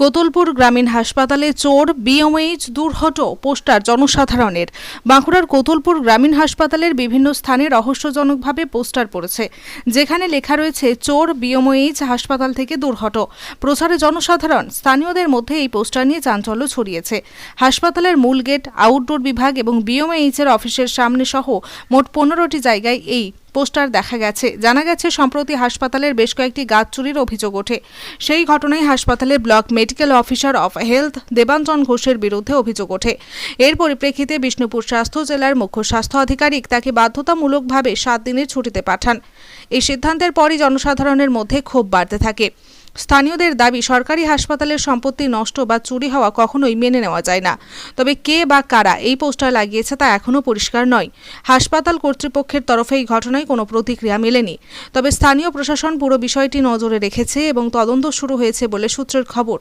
কোতলপুর গ্রামীণ হাসপাতালে চোর, বিএমএইচ দূরহট পোস্টার জনসাধারণের। বাঁকুড়ার কোতলপুর গ্রামীণ হাসপাতালের বিভিন্ন স্থানে রহস্যজনকভাবে পোস্টার পড়েছে, যেখানে লেখা রয়েছে, চোর, বিএমএইচ হাসপাতাল থেকে দূরহট প্রচারে জনসাধারণ স্থানীয়দের মধ্যে এই পোস্টার নিয়ে চাঞ্চল্য ছড়িয়েছে। হাসপাতালের মূল গেট, আউটডোর বিভাগ এবং বিএমএইচ এর অফিসের সামনে সহ মোট পনেরোটি জায়গায় এই পোস্টার দেখা গেছে। জানা গেছে, সম্প্রতি হাসপাতালের বেশ কয়েকটি গাছ চুরির অভিযোগ ওঠে। সেই ঘটনায় হাসপাতালের block medical officer of health Debanjan ঘোষের বিরুদ্ধে অভিযোগ ওঠে। এর পরিপ্রেক্ষিতে বিষ্ণুপুর স্বাস্থ্য জেলার মুখ্য স্বাস্থ্য আধিকারিক তাকে বাধ্যতামূলকভাবে সাত দিনের ছুটিতে পাঠান। এই সিদ্ধান্তের পরই জনসাধারণের মধ্যে ক্ষোভ বাড়তে থাকে। স্থানীয়দের দাবি, সরকারি হাসপাতালের সম্পত্তি নষ্ট বা চুরি হওয়া কখনোই মেনে নেওয়া যায় না। তবে কে বা কারা এই পোস্টার লাগিয়েছে তা এখনও পরিষ্কার নয়। হাসপাতাল কর্তৃপক্ষের তরফে এই ঘটনায় কোনো প্রতিক্রিয়া মেলেনি। তবে স্থানীয় প্রশাসন পুরো বিষয়টি নজরে রেখেছে এবং তদন্ত শুরু হয়েছে বলে সূত্রের খবর।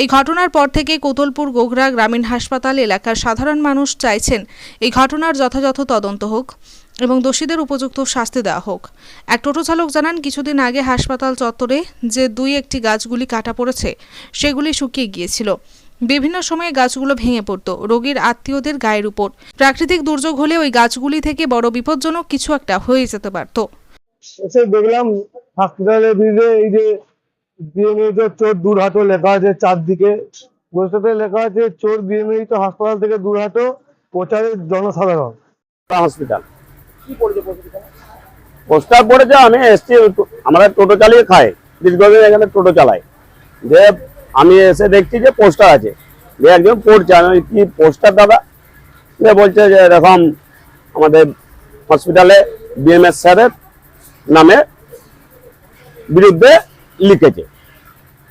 এই ঘটনার পর থেকে কোতলপুর গোগরা গ্রামীণ হাসপাতাল এলাকার সাধারণ মানুষ চাইছেন এই ঘটনার যথাযথ তদন্ত হোক। এবং দোষীদের উপযুক্ত শাস্তি দেওয়া হোক। এক টোটো চালক জানান কিছুদিন আগে হাসপাতাল চত্বরে যে দুই একটি গাছগুলি কাটা পড়েছে সেগুলি শুকিয়ে গিয়েছিল। বিভিন্ন সময়ে গাছগুলো ভেঙে পড়তো। রোগীর আত্মীয়দের গায়ের উপর। প্রাকৃতিক দুর্যোগ হলে ওই গাছগুলি থেকে বড় বিপজ্জনক কিছু একটা হয়ে যেতে পারত। এসে দেখলাম হসপিটালের বিরুদ্ধে এই যে চোর দূরহাটো লেখা আছে চারদিকে। বইটাতে লেখা আছে চোর বিএমএ তো হাসপাতাল থেকে দূরহাটো প্রচারের জনসাধারণ। হসপিটাল পোস্টার পড়েছে আমি এসছি, আমরা টোটো চালিয়ে খাই দীর্ঘদিন এখানে টোটো চালাই। যে আমি এসে দেখছি যে পোস্টার আছে, যে একজন পড়ছে, আমি কি পোস্টার দাদা? যে বলছে যে, এরকম আমাদের হসপিটালে বিএমএস স্যারের নামে বিরুদ্ধে লিখেছে।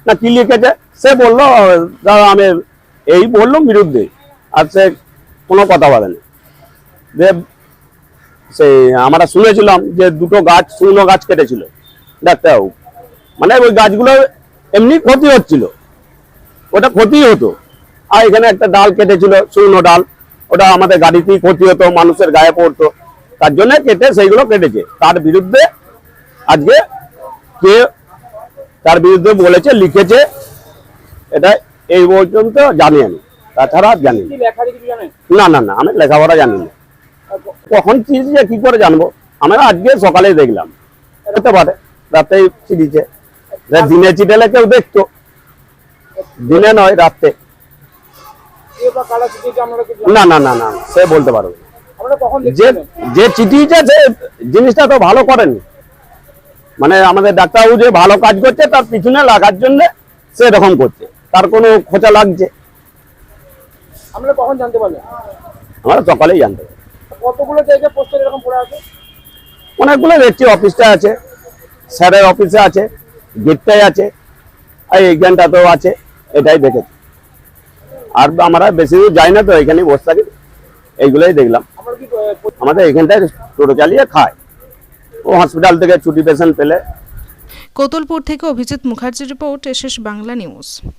না, কি লিখেছে? সে বলল, দাদা, আমি এই বলল বিরুদ্ধে, আর সে কোনো কথা বলেনি যে সেই আমরা শুনেছিলাম যে দুটো গাছ শুকনো গাছ কেটেছিল। ডাক্তারবাবু। মানে ওই গাছগুলো এমনি ক্ষতি হচ্ছিল। ওটা ক্ষতি হতো। আর এখানে একটা ডাল কেটেছিল শুকনো ডাল। ওটা আমাদের গাড়িতেই ক্ষতি হতো মানুষের গায়ে পড়তো। তার জন্য কেটে সেইগুলো কেটেছে। তার বিরুদ্ধে আজকে কে তার বিরুদ্ধে বলেছে লিখেছে এটা এই পর্যন্ত জানি আমি। তাছাড়া জানি না। না না না আমি লেখাপড়া জানি না। কখন চিঠি কি করে জানব? আমরা আজকে সকালে দেখলাম। হতে পারে রাতে? চিঠিছে দিনে চিঠেলে কেউ দেখতো। দিনে নয় রাতে। না না না না সে বলতে পারবে যে যে চিঠিটা সে জিনিসটা তো ভালো করেনি। মানে আমাদের ডাক্তারবাবু যে ভালো কাজ করছে তার পিছনে লাগার জন্য সে এরকম করছে। তার কোনো খোঁচা লাগছে। আমরা কখন জানতে পারলেন আমরা সকালেই জানতে পারি কতগুলো জায়গায় পোস্টার এরকম পড়ে আছে? অনেকগুলো দেখছি অফিসটা আছে স্যারের অফিসে আছে গেটটাই আছে আর এইখানটাতেও আছে এটাই দেখেছি। আর আমরা বেশি দূর যাই না তো এখানেই বসে থাকি এইগুলোই দেখলাম। আমরা কি আমাদের এখানটায় টোটো চালিয়ে খায়। ও হসপিটাল থেকে ছুটি পেশেন্ট পেলে। কোতলপুর থেকে Abhijit Mukherjee report SS Bangla news.